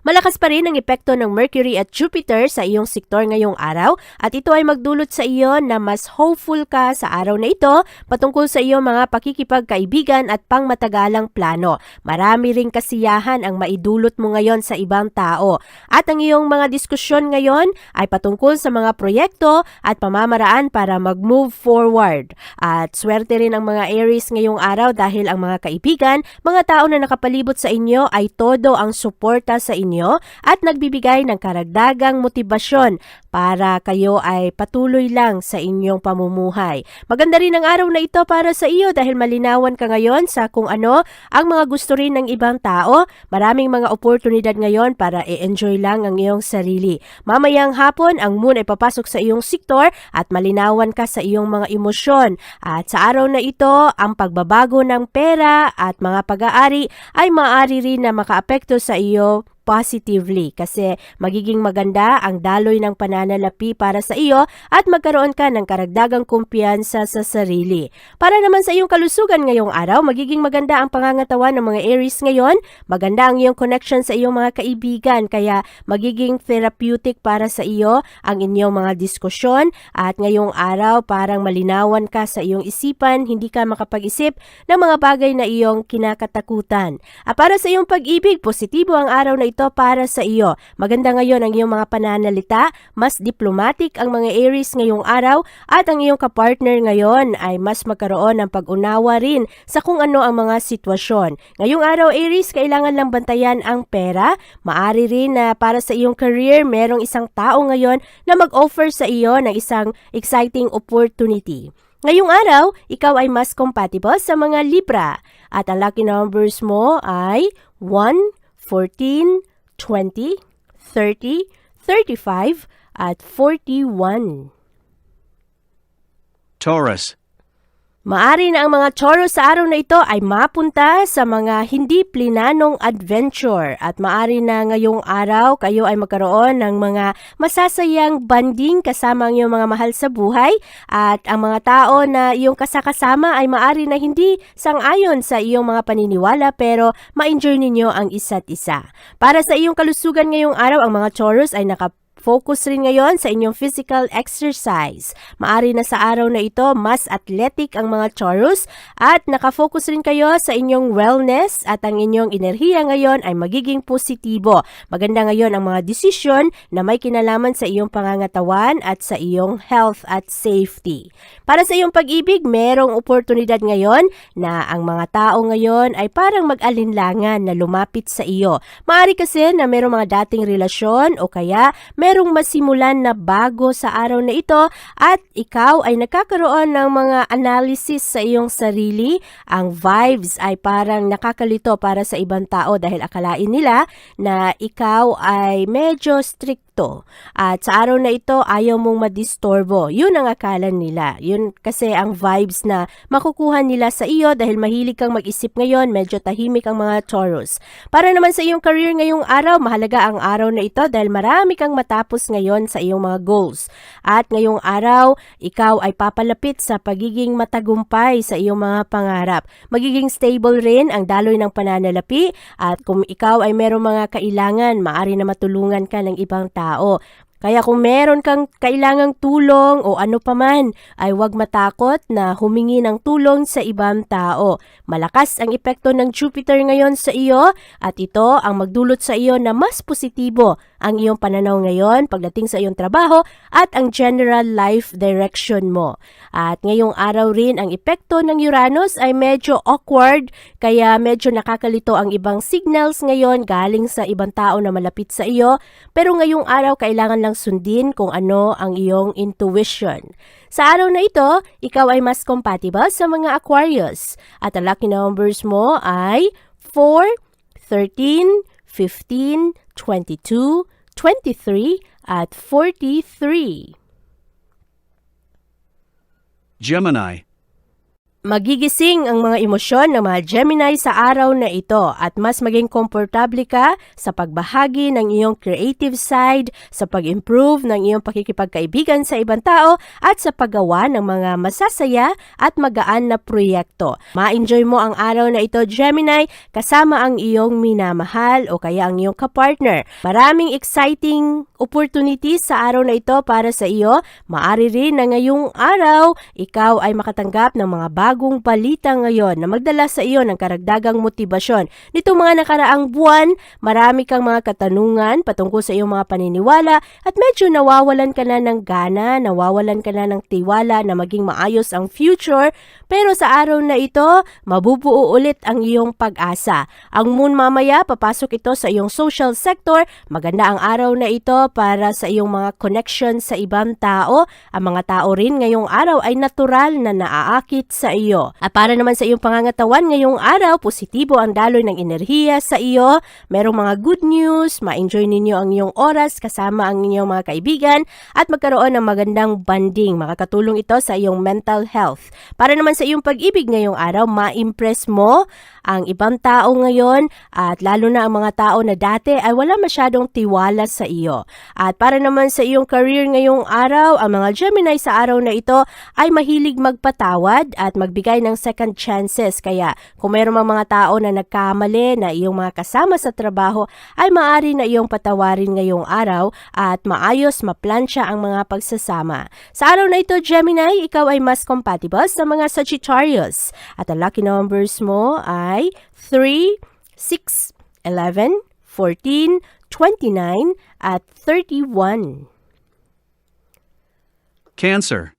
Malakas pa rin ang epekto ng Mercury at Jupiter sa iyong sektor ngayong araw at ito ay magdulot sa iyo na mas hopeful ka sa araw na ito patungkol sa iyong mga pakikipagkaibigan at pangmatagalang plano. Marami ring kasiyahan ang maidulot mo ngayon sa ibang tao at ang iyong mga diskusyon ngayon ay patungkol sa mga proyekto at pamamaraan para mag-move forward. At swerte rin ang mga Aries ngayong araw dahil ang mga kaibigan, mga tao na nakapalibot sa inyo ay todo ang suporta sa inyo at nagbibigay ng karagdagang motibasyon para kayo ay patuloy lang sa inyong pamumuhay. Maganda rin ang araw na ito para sa iyo dahil malinawan ka ngayon sa kung ano ang mga gusto rin ng ibang tao. Maraming mga oportunidad ngayon para i-enjoy lang ang iyong sarili. Mamayang hapon, ang moon ay papasok sa iyong sektor at malinawan ka sa iyong mga emosyon. At sa araw na ito, ang pagbabago ng pera at mga pag-aari ay maaari rin na makaapekto sa iyo positively kasi magiging maganda ang daloy ng pananalapi para sa iyo at magkaroon ka ng karagdagang kumpiyansa sa sarili. Para naman sa iyong kalusugan ngayong araw, magiging maganda ang pangangatawan ng mga Aries ngayon, maganda ang iyong connection sa iyong mga kaibigan kaya magiging therapeutic para sa iyo ang inyong mga diskusyon at ngayong araw parang malinawan ka sa iyong isipan, hindi ka makapag-isip ng mga bagay na iyong kinakatakutan. At para sa iyong pag-ibig, positibo ang araw na ito para sa iyo. Maganda ngayon ang iyong mga pananalita, mas diplomatic ang mga Aries ngayong araw at ang iyong kapartner ngayon ay mas magkaroon ng pag-unawa rin sa kung ano ang mga sitwasyon. Ngayong araw Aries, kailangan lang bantayan ang pera. Maari rin na para sa iyong career, merong isang tao ngayon na mag-offer sa iyo ng isang exciting opportunity. Ngayong araw, ikaw ay mas compatible sa mga Libra at ang lucky numbers mo ay 1, 14, 20, 30, 35 at 41. Taurus. Maari na ang mga Taurus sa araw na ito ay mapunta sa mga hindi plinanong adventure at maari na ngayong araw kayo ay magkaroon ng mga masasayang banding kasama ang iyong mga mahal sa buhay at ang mga tao na iyong kasakasama ay maari na hindi sang-ayon sa iyong mga paniniwala pero ma-enjoy ninyo ang isa't isa. Para sa iyong kalusugan ngayong araw, ang mga Taurus ay naka Focus rin ngayon sa inyong physical exercise. Maari na sa araw na ito, mas athletic ang mga Taurus at nakafocus rin kayo sa inyong wellness at ang inyong enerhiya ngayon ay magiging positibo. Maganda ngayon ang mga desisyon na may kinalaman sa iyong pangangatawan at sa iyong health at safety. Para sa iyong pag-ibig, merong oportunidad ngayon na ang mga tao ngayon ay parang mag-alinlangan na lumapit sa iyo. Maari kasi na merong mga dating relasyon o kaya merong masimulan na bago sa araw na ito at ikaw ay nagkakaroon ng mga analysis sa iyong sarili. Ang vibes ay parang nakakalito para sa ibang tao dahil akalain nila na ikaw ay medyo strict ito. At sa araw na ito, ayaw mong madistorbo. Yun ang akala nila. Yun kasi ang vibes na makukuha nila sa iyo dahil mahilig kang mag-isip ngayon, medyo tahimik ang mga Taurus. Para naman sa iyong career ngayong araw, mahalaga ang araw na ito dahil marami kang matapos ngayon sa iyong mga goals. At ngayong araw, ikaw ay papalapit sa pagiging matagumpay sa iyong mga pangarap. Magiging stable rin ang daloy ng pananalapi at kung ikaw ay merong mga kailangan, maari na matulungan ka ng ibang tao. Kaya kung meron kang kailangang tulong o ano paman, ay huwag matakot na humingi ng tulong sa ibang tao. Malakas ang epekto ng Jupiter ngayon sa iyo at ito ang magdulot sa iyo na mas positibo ang iyong pananaw ngayon pagdating sa iyong trabaho at ang general life direction mo. At ngayong araw rin ang epekto ng Uranus ay medyo awkward kaya medyo nakakalito ang ibang signals ngayon galing sa ibang tao na malapit sa iyo pero ngayong araw kailangan lang sundin kung ano ang iyong intuition. Sa araw na ito, ikaw ay mas compatible sa mga Aquarius at ang lucky numbers mo ay 4, 13, 15, 22, 23 at 43. Gemini. Magigising ang mga emosyon ng mga Gemini sa araw na ito at mas maging komportable ka sa pagbahagi ng iyong creative side, sa pag-improve ng iyong pakikipagkaibigan sa ibang tao at sa paggawa ng mga masasaya at magaan na proyekto. Ma-enjoy mo ang araw na ito Gemini kasama ang iyong minamahal o kaya ang iyong kapartner. Maraming exciting opportunities sa araw na ito para sa iyo. Maari rin na ngayong araw, ikaw ay makatanggap ng mga bagong balita ngayon na magdala sa iyo ng karagdagang motibasyon. Nitong mga nakaraang buwan, marami kang mga katanungan patungkol sa iyong mga paniniwala at medyo nawawalan ka na ng gana, nawawalan ka na ng tiwala na maging maayos ang future. Pero sa araw na ito, mabubuo ulit ang iyong pag-asa. Ang moon mamaya, papasok ito sa iyong social sector. Maganda ang araw na ito para sa iyong mga connection sa ibang tao. Ang mga tao rin ngayong araw ay natural na naaakit sa iyo. At para naman sa iyong pangangatawan ngayong araw, positibo ang daloy ng enerhiya sa iyo. Merong mga good news, ma-enjoy ninyo ang iyong oras kasama ang inyong mga kaibigan at magkaroon ng magandang banding. Makakatulong ito sa iyong mental health. Para naman sa iyong pag-ibig ngayong araw, ma-impress mo ang ibang tao ngayon at lalo na ang mga tao na dati ay wala masyadong tiwala sa iyo. At para naman sa iyong career ngayong araw, ang mga Gemini sa araw na ito ay mahilig magpatawad at magbigay ng second chances. Kaya kung mayroong mga mga tao na nagkamali na iyong mga kasama sa trabaho ay maaari na iyong patawarin ngayong araw at maayos maplansya ang mga pagsasama. Sa araw na ito, Gemini, ikaw ay mas compatible sa mga Sagittarius. At ang lucky numbers mo ay 3, 6, 11, 14, 29, at 31. Cancer.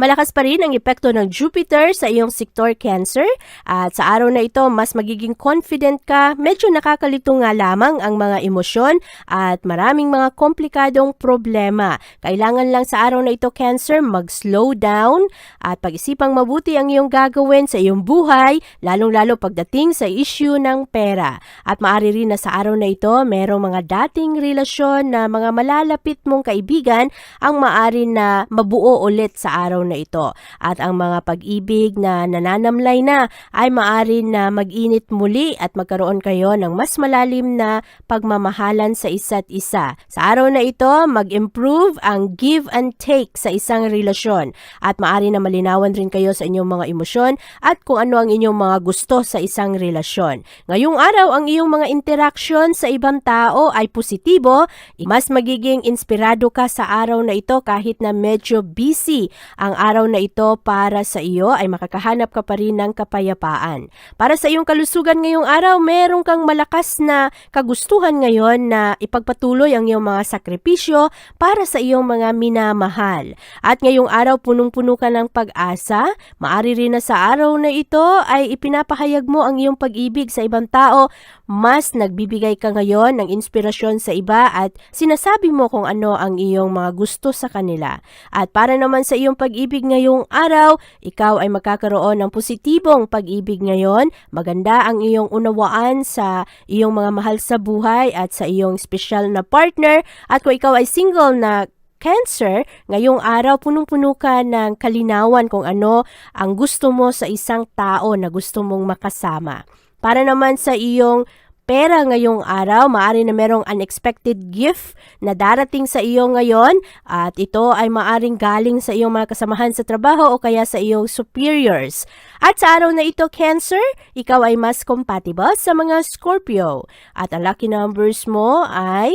Malakas pa rin ang epekto ng Jupiter sa iyong sektor Cancer at sa araw na ito mas magiging confident ka, medyo nakakalito nga lamang ang mga emosyon at maraming mga komplikadong problema. Kailangan lang sa araw na ito Cancer mag-slow down at pag-isipang mabuti ang iyong gagawin sa iyong buhay, lalong-lalo pagdating sa issue ng pera. At maari rin na sa araw na ito merong mga dating relasyon na mga malalapit mong kaibigan ang maari na mabuo ulit sa araw na ito. At ang mga pag-ibig na nananamlay na ay maari na mag-init muli at magkaroon kayo ng mas malalim na pagmamahalan sa isa't isa. Sa araw na ito, mag-improve ang give and take sa isang relasyon at maari na malinawan rin kayo sa inyong mga emosyon at kung ano ang inyong mga gusto sa isang relasyon. Ngayong araw, ang iyong mga interaction sa ibang tao ay positibo, mas magiging inspirado ka sa araw na ito kahit na medyo busy ang araw na ito para sa iyo ay makakahanap ka pa rin ng kapayapaan. Para sa iyong kalusugan ngayong araw, meron kang malakas na kagustuhan ngayon na ipagpatuloy ang iyong mga sakripisyo para sa iyong mga minamahal. At ngayong araw, punong-puno ka ng pag-asa. Maari rin na sa araw na ito ay ipinapahayag mo ang iyong pag-ibig sa ibang tao. Mas nagbibigay ka ngayon ng inspirasyon sa iba at sinasabi mo kung ano ang iyong mga gusto sa kanila. At para naman sa iyong pag-ibig ngayong araw, ikaw ay magkakaroon ng positibong pag-ibig ngayon. Maganda ang iyong unawaan sa iyong mga mahal sa buhay at sa iyong special na partner. At kung ikaw ay single na Cancer, ngayong araw punong-puno ka ng kalinawan kung ano ang gusto mo sa isang tao na gusto mong makasama. Para naman sa iyong pera ngayong araw, maari na merong unexpected gift na darating sa iyo ngayon at ito ay maaring galing sa iyong mga kasamahan sa trabaho o kaya sa iyong superiors. At sa araw na ito, Cancer, ikaw ay mas compatible sa mga Scorpio. At ang lucky numbers mo ay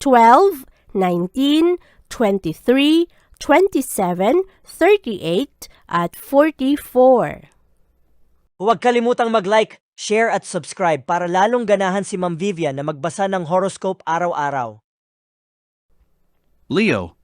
12, 19, 23, 27, 38, at 44. Huwag kalimutang mag-like, share at subscribe para lalong ganahan si Ma'am Vivian na magbasa ng horoscope araw-araw. Leo,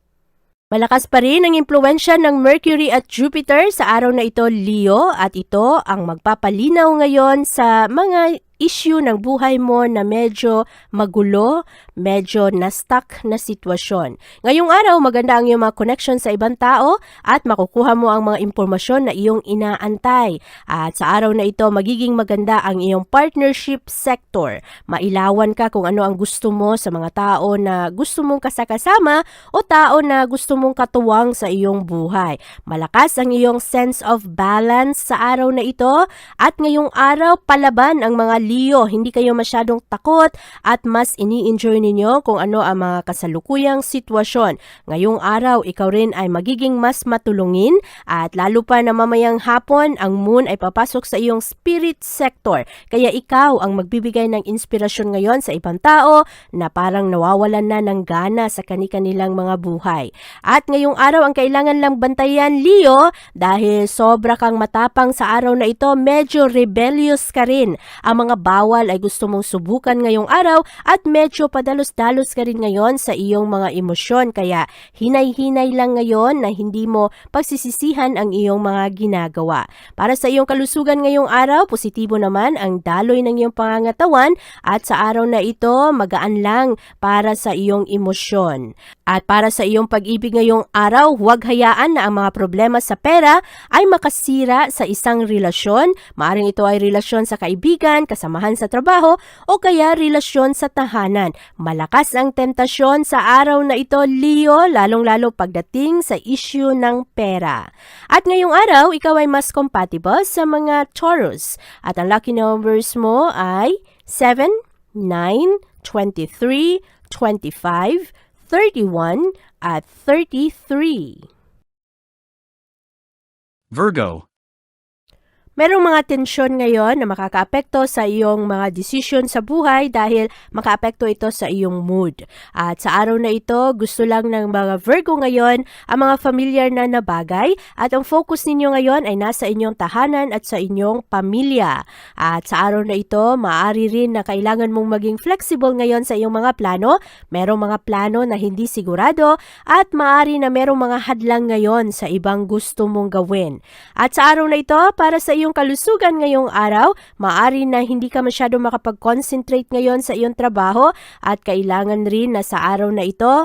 Malakas pa rin ang impluensya ng Mercury at Jupiter sa araw na ito, Leo, at ito ang magpapalinaw ngayon sa mga issue ng buhay mo na medyo magulo, medyo na-stuck na sitwasyon. Ngayong araw, maganda ang iyong mga connection sa ibang tao at makukuha mo ang mga impormasyon na iyong inaantay. At sa araw na ito, magiging maganda ang iyong partnership sector. Mailawan ka kung ano ang gusto mo sa mga tao na gusto mong kasakasama o tao na gusto mong katuwang sa iyong buhay. Malakas ang iyong sense of balance sa araw na ito at ngayong araw palaban ang mga Leo. Hindi kayo masyadong takot at mas ini-enjoy ninyo kung ano ang mga kasalukuyang sitwasyon. Ngayong araw, ikaw rin ay magiging mas matulungin at lalo pa na mamayang hapon, ang moon ay papasok sa iyong spirit sector. Kaya ikaw ang magbibigay ng inspirasyon ngayon sa ibang tao na parang nawawalan na ng gana sa kani-kanilang mga buhay. At ngayong araw ang kailangan lang bantayan, Leo, dahil sobra kang matapang sa araw na ito, medyo rebellious ka rin. Ang mga bawal ay gusto mong subukan ngayong araw at medyo padalos-dalos ka rin ngayon sa iyong mga emosyon. Kaya hinay-hinay lang ngayon na hindi mo pagsisisihan ang iyong mga ginagawa. Para sa iyong kalusugan ngayong araw, positibo naman ang daloy ng iyong pangangatawan at sa araw na ito, magaan lang para sa iyong emosyon. At para sa iyong pag-ibig ngayong araw, huwag hayaan na ang mga problema sa pera ay makasira sa isang relasyon. Maaring ito ay relasyon sa kaibigan, kasamahan sa trabaho, o kaya relasyon sa tahanan. Malakas ang tentasyon sa araw na ito, Leo, lalong-lalo pagdating sa issue ng pera. At ngayong araw, ikaw ay mas compatible sa mga Taurus. At ang lucky numbers mo ay 7, 9, 23, 25, 31, at 33. Virgo, Merong mga tensyon ngayon na makakaapekto sa iyong mga desisyon sa buhay dahil makaapekto ito sa iyong mood. At sa araw na ito, gusto lang ng mga Virgo ngayon ang mga familiar na nabagay at ang focus ninyo ngayon ay nasa inyong tahanan at sa inyong pamilya. At sa araw na ito, maaari rin na kailangan mong maging flexible ngayon sa iyong mga plano. Merong mga plano na hindi sigurado at maaari na merong mga hadlang ngayon sa ibang gusto mong gawin. At sa araw na ito, para sa iyong kalusugan ngayong araw, maaari na hindi ka masyado makapag-concentrate ngayon sa iyong trabaho at kailangan rin na sa araw na ito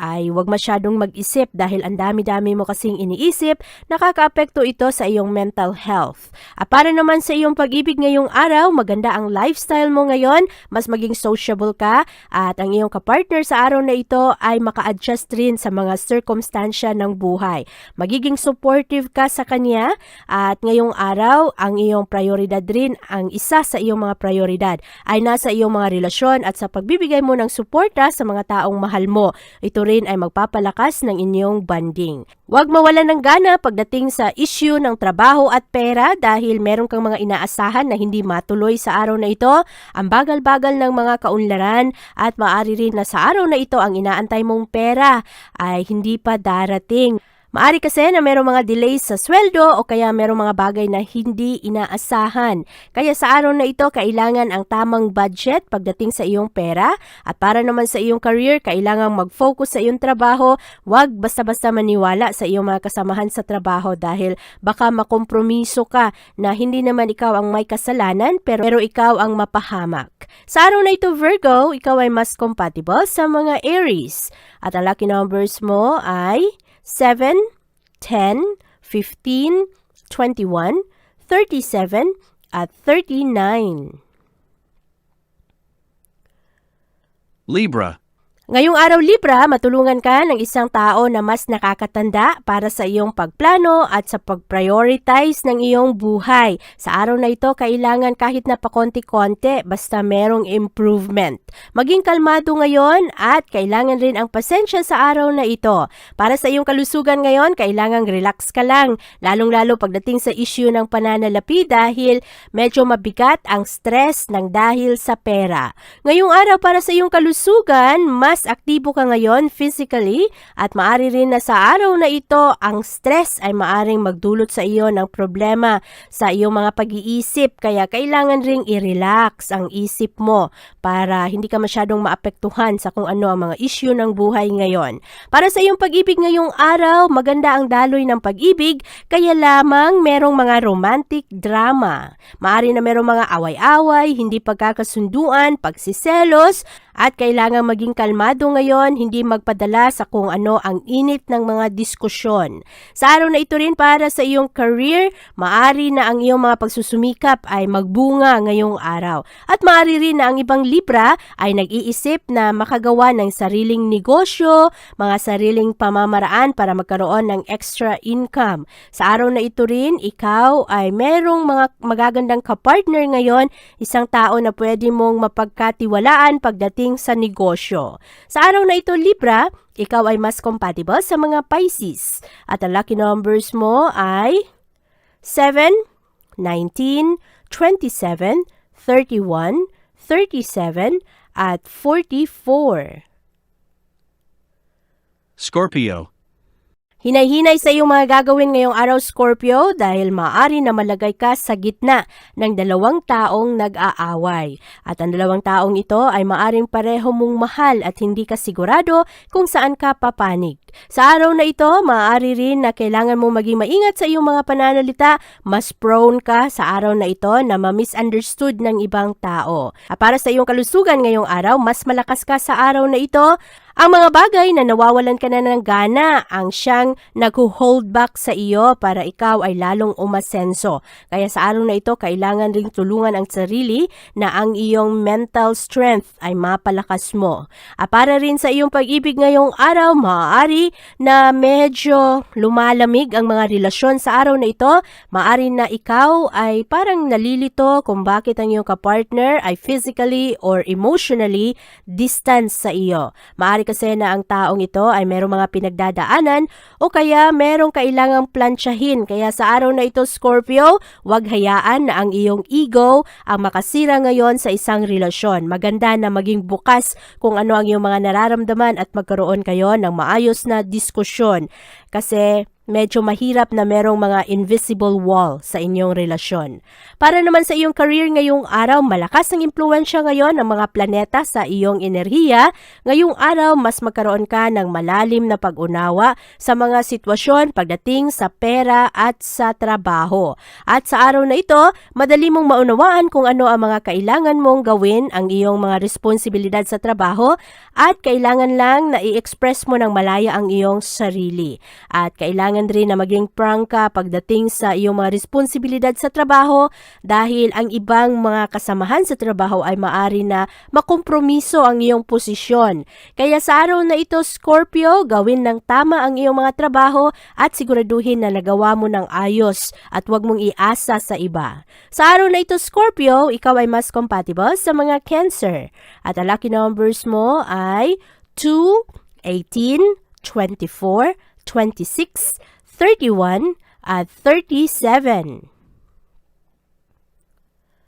ay huwag masyadong mag-isip dahil ang dami-dami mo kasing iniisip, nakakaapekto ito sa iyong mental health. At para naman sa iyong pag-ibig ngayong araw, maganda ang lifestyle mo ngayon, mas maging sociable ka, at ang iyong kapartner sa araw na ito ay maka-adjust rin sa mga circumstansya ng buhay. Magiging supportive ka sa kanya, at ngayong araw, ang iyong prioridad rin, ang isa sa iyong mga prioridad ay nasa iyong mga relasyon at sa pagbibigay mo ng suporta sa mga taong mahal mo. Ito rin ay magpapalakas ng inyong banding. Huwag mawala ng gana pagdating sa issue ng trabaho at pera dahil meron kang mga inaasahan na hindi matuloy sa araw na ito. Ang bagal-bagal ng mga kaunlaran at maaari rin na sa araw na ito ang inaantay mong pera ay hindi pa darating. Maari kasi na merong mga delays sa sweldo o kaya merong mga bagay na hindi inaasahan. Kaya sa araw na ito, kailangan ang tamang budget pagdating sa iyong pera. At para naman sa iyong career, kailangan mag-focus sa iyong trabaho. Huwag basta-basta maniwala sa iyong mga kasamahan sa trabaho dahil baka makompromiso ka na hindi naman ikaw ang may kasalanan pero, pero ikaw ang mapahamak. Sa araw na ito, Virgo, ikaw ay mas compatible sa mga Aries. At ang lucky numbers mo ay 7, 10, 15, 21, 37, at 39. Libra, Ngayong araw Libra, matulungan ka ng isang tao na mas nakakatanda para sa iyong pagplano at sa pag-prioritize ng iyong buhay. Sa araw na ito, kailangan kahit na pakonti-konti basta merong improvement. Maging kalmado ngayon at kailangan rin ang pasensya sa araw na ito. Para sa iyong kalusugan ngayon, kailangan relax ka lang, lalong-lalo pagdating sa issue ng pananalapi dahil medyo mabigat ang stress ng dahil sa pera. Ngayong araw para sa iyong kalusugan, mas mas aktibo ka ngayon physically at maari rin na sa araw na ito ang stress ay maaring magdulot sa iyo ng problema sa iyong mga pag-iisip kaya kailangan ring i-relax ang isip mo para hindi ka masyadong maapektuhan sa kung ano ang mga issue ng buhay ngayon. Para sa iyong pag-ibig ngayong araw, maganda ang daloy ng pag-ibig kaya lamang merong mga romantic drama. Maari na merong mga away-away, hindi pagkakasunduan, pagsiselos, at kailangan maging kalmado ngayon, hindi magpadala sa kung ano ang init ng mga diskusyon. Sa araw na ito rin para sa iyong career, maari na ang iyong mga pagsusumikap ay magbunga ngayong araw. At maari rin na ang ibang libra ay nag-iisip na makagawa ng sariling negosyo, mga sariling pamamaraan para magkaroon ng extra income. Sa araw na ito rin, ikaw ay merong mga magagandang kapartner ngayon, isang tao na pwede mong mapagkatiwalaan pagdating sa negosyo. Sa araw na ito, Libra, ikaw ay mas compatible sa mga Pisces. At ang lucky numbers mo ay 7, 19, 27, 31, 37, at 44. Scorpio, Hinay-hinay sa iyong mga gagawin ngayong araw Scorpio dahil maaari na malagay ka sa gitna ng dalawang taong nag-aaway. At ang dalawang taong ito ay maaring pareho mong mahal at hindi ka sigurado kung saan ka papanig. Sa araw na ito, maaari rin na kailangan mong maging maingat sa iyong mga pananalita, mas prone ka sa araw na ito na ma-misunderstood ng ibang tao. At para sa iyong kalusugan ngayong araw, mas malakas ka sa araw na ito, ang mga bagay na nawawalan ka na ng gana ang siyang nag-hold back sa iyo para ikaw ay lalong umasenso. Kaya sa araw na ito, kailangan ring tulungan ang sarili na ang iyong mental strength ay mapalakas mo. At para rin sa iyong pag-ibig ngayong araw, maaari na medyo lumalamig ang mga relasyon sa araw na ito. Maaari na ikaw ay parang nalilito kung bakit ang iyong kapartner ay physically or emotionally distant sa iyo. Maaari kasi na ang taong ito ay merong mga pinagdadaanan o kaya merong kailangang plansyahin. Kaya sa araw na ito, Scorpio, huwag hayaan na ang iyong ego ang makasira ngayon sa isang relasyon. Maganda na maging bukas kung ano ang iyong mga nararamdaman at magkaroon kayo ng maayos na diskusyon. Kasi medyo mahirap na merong mga invisible wall sa inyong relasyon. Para naman sa iyong career ngayong araw, malakas ang impluensya ngayon ng mga planeta sa iyong enerhiya. Ngayong araw, mas magkaroon ka ng malalim na pag-unawa sa mga sitwasyon pagdating sa pera at sa trabaho. At sa araw na ito, madali mong maunawaan kung ano ang mga kailangan mong gawin ang iyong mga responsibilidad sa trabaho at kailangan lang na i-express mo ng malaya ang iyong sarili. At kailangan rin na maging prangka pagdating sa iyong mga responsibilidad sa trabaho dahil ang ibang mga kasamahan sa trabaho ay maari na makompromiso ang iyong posisyon. Kaya sa araw na ito, Scorpio, gawin ng tama ang iyong mga trabaho at siguraduhin na nagawa mo ng ayos at huwag mong iasa sa iba. Sa araw na ito, Scorpio, ikaw ay mas compatible sa mga Cancer. At ang lucky numbers mo ay 2, 18, 24, 26, 31, at 37.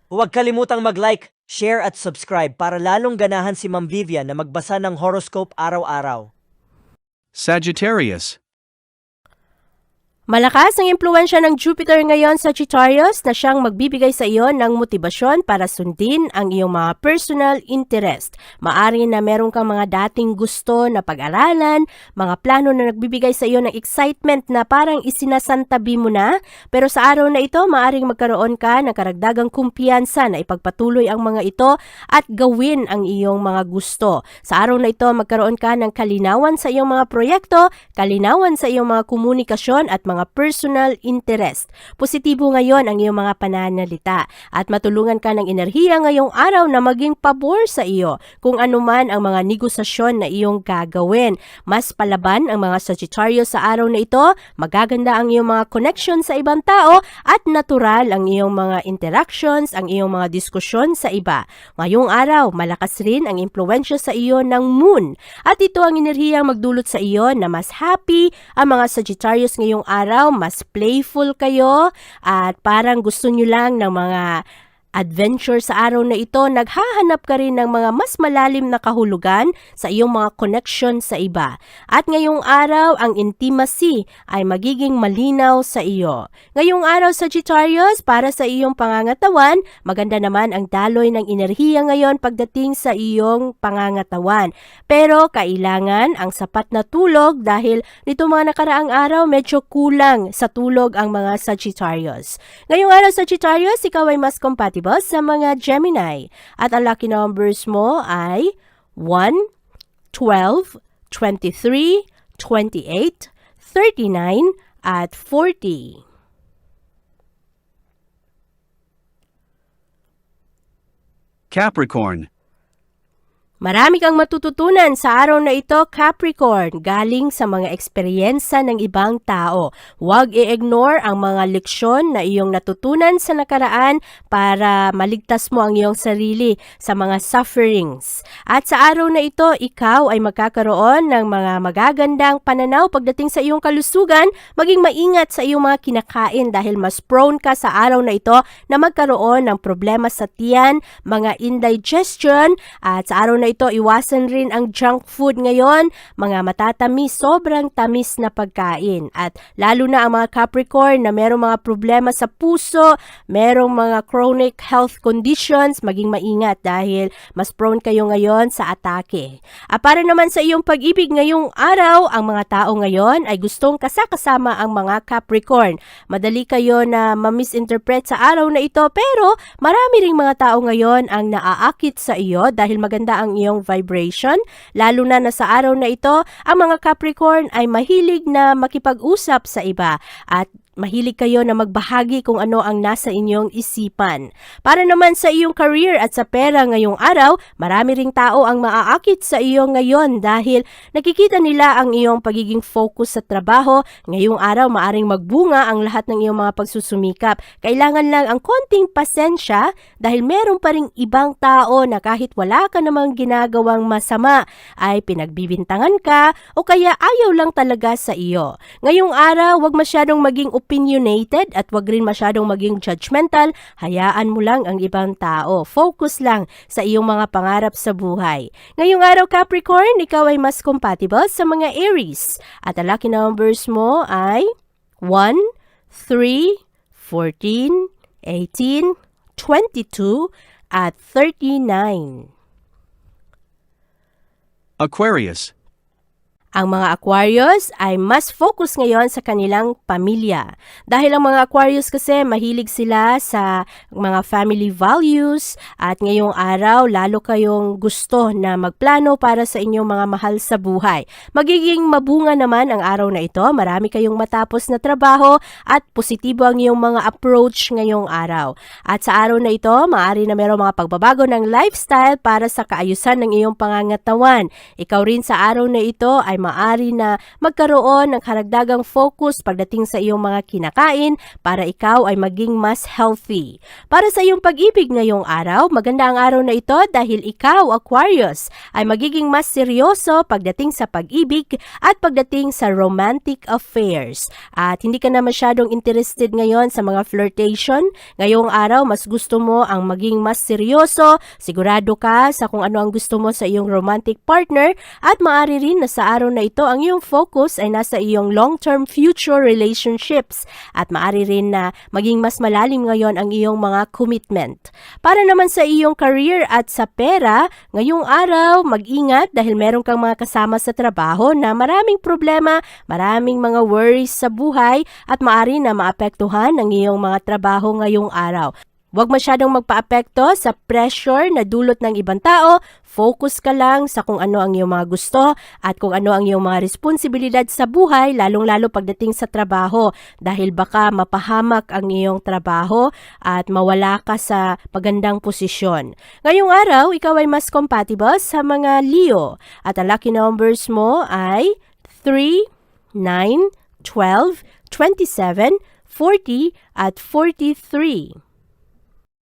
Huwag kalimutang mag-like, share at subscribe para lalong ganahan si Ma'am Vivian na magbasa ng horoscope araw-araw. Sagittarius, Malakas ang impluensya ng Jupiter ngayon sa Sagittarius na siyang magbibigay sa iyo ng motibasyon para sundin ang iyong mga personal interest. Maari na meron kang mga dating gusto na pag-aralan, mga plano na nagbibigay sa iyo ng excitement na parang isinasantabi mo na, pero sa araw na ito, maaring magkaroon ka ng karagdagang kumpiyansa na ipagpatuloy ang mga ito at gawin ang iyong mga gusto. Sa araw na ito, magkaroon ka ng kalinawan sa iyong mga proyekto, kalinawan sa iyong mga komunikasyon at mga personal interest. Positibo ngayon ang iyong mga pananalita at matulungan ka ng enerhiya ngayong araw na maging pabor sa iyo kung anuman ang mga negosasyon na iyong gagawin. Mas palaban ang mga Sagittarius sa araw na ito, magaganda ang iyong mga connection sa ibang tao at natural ang iyong mga interactions, ang iyong mga diskusyon sa iba. Ngayong araw, malakas rin ang impluensya sa iyo ng moon at ito ang enerhiyang magdulot sa iyo na mas happy ang mga Sagittarius ngayong araw, mas playful kayo at parang gusto nyo lang ng mga adventure sa araw na ito, naghahanap ka rin ng mga mas malalim na kahulugan sa iyong mga connection sa iba. At ngayong araw, ang intimacy ay magiging malinaw sa iyo. Ngayong araw, Sagittarius, para sa iyong pangangatawan, maganda naman ang daloy ng enerhiya ngayon pagdating sa iyong pangangatawan. Pero kailangan ang sapat na tulog dahil nito mga nakaraang araw medyo kulang sa tulog ang mga Sagittarius. Ngayong araw Sagittarius, ikaw ay mas compatible sa mga Gemini at ang lucky numbers mo ay 1, 12, 23, 28, 39 at 40. Capricorn, Marami kang matututunan sa araw na ito, Capricorn, galing sa mga eksperyensa ng ibang tao. Huwag i-ignore ang mga leksyon na iyong natutunan sa nakaraan para maligtas mo ang iyong sarili sa mga sufferings. At sa araw na ito, ikaw ay magkakaroon ng mga magagandang pananaw pagdating sa iyong kalusugan, maging maingat sa iyong mga kinakain dahil mas prone ka sa araw na ito na magkaroon ng problema sa tiyan, mga indigestion, at sa araw na iwasan rin ang junk food ngayon, mga matatamis, sobrang tamis na pagkain. At lalo na ang mga Capricorn na merong mga problema sa puso, merong mga chronic health conditions, maging maingat dahil mas prone kayo ngayon sa atake. At para naman sa iyong pag-ibig ngayong araw, ang mga tao ngayon ay gustong kasakasama ang mga Capricorn. Madali kayo na ma-misinterpret sa araw na ito pero marami ring mga tao ngayon ang naaakit sa iyo dahil maganda ang iyong vibration. Lalo na na sa araw na ito, ang mga Capricorn ay mahilig na makipag-usap sa iba at Mahilig kayo na magbahagi kung ano ang nasa inyong isipan. Para naman sa iyong career at sa pera ngayong araw, marami ring tao ang maaakit sa iyo ngayon dahil nakikita nila ang iyong pagiging focus sa trabaho. Ngayong araw, maaring magbunga ang lahat ng iyong mga pagsusumikap. Kailangan lang ang konting pasensya dahil meron pa ring ibang tao na kahit wala ka namang ginagawang masama ay pinagbibintangan ka o kaya ayaw lang talaga sa iyo. Ngayong araw, huwag masyadong maging opinionated at wag rin masyadong maging judgmental. Hayaan mo lang ang ibang tao. Focus lang sa iyong mga pangarap sa buhay. Ngayong araw Capricorn, ikaw ay mas compatible sa mga Aries. At ang lucky numbers mo ay 1, 3, 14, 18, 22, at 39. Aquarius, Ang mga Aquarius ay mas focus ngayon sa kanilang pamilya. Dahil ang mga Aquarius kasi mahilig sila sa mga family values at ngayong araw lalo kayong gusto na magplano para sa inyong mga mahal sa buhay. Magiging mabunga naman ang araw na ito. Marami kayong matapos na trabaho at positibo ang iyong mga approach ngayong araw. At sa araw na ito, maaari na mayroong mga pagbabago ng lifestyle para sa kaayusan ng iyong pangangatawan. Ikaw rin sa araw na ito ay maaari na magkaroon ng karagdagang focus pagdating sa iyong mga kinakain para ikaw ay maging mas healthy. Para sa iyong pag-ibig ngayong araw, maganda ang araw na ito dahil ikaw, Aquarius, ay magiging mas seryoso pagdating sa pag-ibig at pagdating sa romantic affairs. At hindi ka na masyadong interested ngayon sa mga flirtation. Ngayong araw, mas gusto mo ang maging mas seryoso, sigurado ka sa kung ano ang gusto mo sa iyong romantic partner at maaari rin na sa araw na ito ang iyong focus ay nasa iyong long-term future relationships at maaari rin na maging mas malalim ngayon ang iyong mga commitment. Para naman sa iyong career at sa pera, ngayong araw mag-ingat dahil meron kang mga kasama sa trabaho na maraming problema, maraming mga worries sa buhay at maaari na maapektuhan ang iyong mga trabaho ngayong araw. Huwag masyadong magpaapekto sa pressure na dulot ng ibang tao. Focus ka lang sa kung ano ang iyong mga gusto at kung ano ang iyong mga responsibilidad sa buhay, lalong-lalo pagdating sa trabaho. Dahil baka mapahamak ang iyong trabaho at mawala ka sa magandang posisyon. Ngayong araw, ikaw ay mas compatible sa mga Leo. At ang lucky numbers mo ay 3, 9, 12, 27, 40, at 43.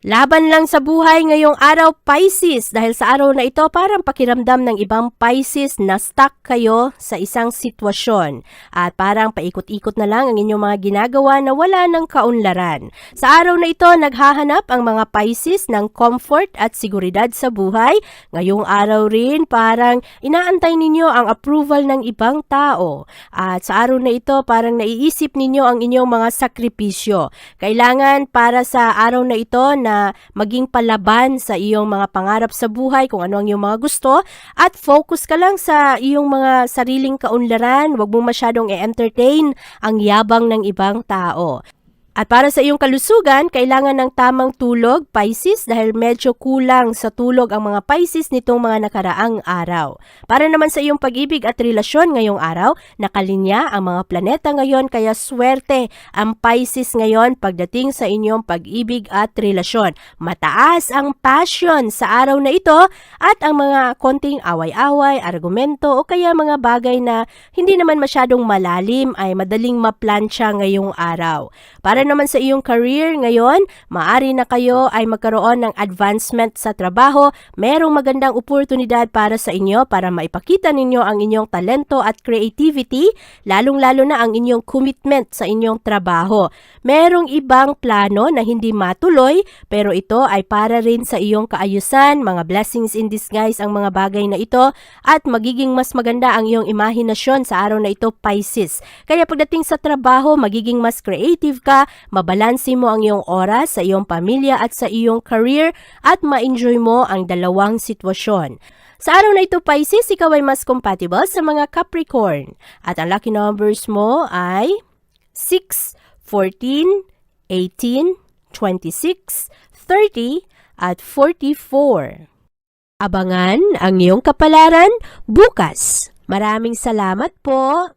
Laban lang sa buhay ngayong araw Pisces dahil sa araw na ito parang pakiramdam ng ibang Pisces na stuck kayo sa isang sitwasyon at parang paikot-ikot na lang ang inyong mga ginagawa na wala ng kaunlaran. Sa araw na ito naghahanap ang mga Pisces ng comfort at seguridad sa buhay. Ngayong araw rin parang inaantay ninyo ang approval ng ibang tao at sa araw na ito parang naiisip ninyo ang inyong mga sakripisyo. Kailangan para sa araw na ito maging palaban sa iyong mga pangarap sa buhay, kung ano ang iyong mga gusto, at focus ka lang sa iyong mga sariling kaunlaran. Huwag mo masyadong i-entertain ang yabang ng ibang tao. At para sa iyong kalusugan, kailangan ng tamang tulog, Pisces, dahil medyo kulang sa tulog ang mga Pisces nitong mga nakaraang araw. Para naman sa iyong pag-ibig at relasyon ngayong araw, nakalinya ang mga planeta ngayon kaya swerte ang Pisces ngayon pagdating sa inyong pag-ibig at relasyon. Mataas ang passion sa araw na ito at ang mga konting away-away, argumento o kaya mga bagay na hindi naman masyadong malalim ay madaling maplansya ngayong araw. Para naman sa iyong career ngayon, maari na kayo ay magkaroon ng advancement sa trabaho. Merong magandang oportunidad para sa inyo para maipakita ninyo ang inyong talento at creativity, lalong-lalo na ang inyong commitment sa inyong trabaho. Merong ibang plano na hindi matuloy, pero ito ay para rin sa iyong kaayusan, mga blessings in disguise ang mga bagay na ito, at magiging mas maganda ang iyong imahinasyon sa araw na ito, Pisces. Kaya pagdating sa trabaho, magiging mas creative ka, mabalansi mo ang iyong oras sa iyong pamilya at sa iyong career at ma-enjoy mo ang dalawang sitwasyon. Sa araw na ito, Pisces, ikaw ay mas compatible sa mga Capricorn. At ang lucky numbers mo ay 6, 14, 18, 26, 30, at 44. Abangan ang iyong kapalaran bukas. Maraming salamat po.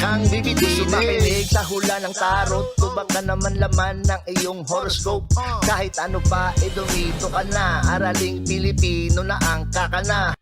kang bibitinin Makinig sa hula ng tarot. Tubag ka naman laman ng iyong horoscope. Kahit ano pa, eh dumito ka na. Araling Pilipino na ang kakana